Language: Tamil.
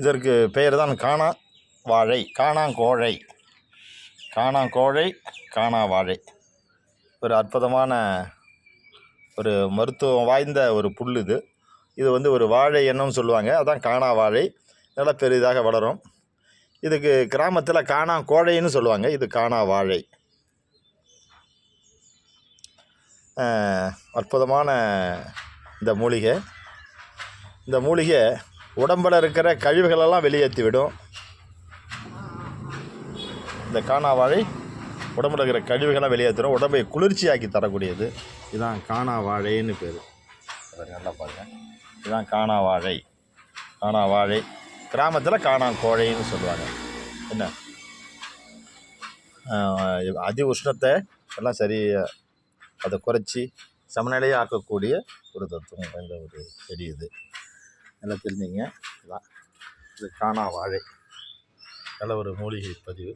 இதற்கு பெயர் தான் காணா வாழை காணாங்கோழை காணாங்கோழை காணா வாழை. ஒரு அற்புதமான ஒரு மருத்துவம் வாய்ந்த ஒரு புல் இது. இது வந்து ஒரு வாழை என்னன்னு சொல்லுவாங்க. அதான் காணா வாழை. நல்லா பெரிதாக வளரும். இதுக்கு கிராமத்தில் காணா கோழைன்னு சொல்லுவாங்க. இது காணா வாழை. அற்புதமான இந்த மூலிகை. இந்த மூலிகை உடம்பில் இருக்கிற கழிவுகளெல்லாம் வெளியேற்றி விடும் இந்த காணா வாழை உடம்புல இருக்கிற கழிவுகளை வெளியேற்றிடும் உடம்பை குளிர்ச்சியாக்கி தரக்கூடியது. இதுதான் காணா வாழைன்னு பேர் நல்லா பாருங்கள் இதுதான் காணா வாழை காணா வாழை கிராமத்தில் காணா கோழைன்னு சொல்லுவாங்க. என்ன? அதி உஷ்ணத்தை எல்லாம் சரி அதை குறைச்சி சமநிலையாக ஆக்கக்கூடிய ஒரு தத்துவம் வாய்ந்த ஒரு செடி இது. நல்லா தெரிஞ்சுங்க. இதான் இது காணா வாழை. நல்ல ஒரு மூலிகை பதிவு.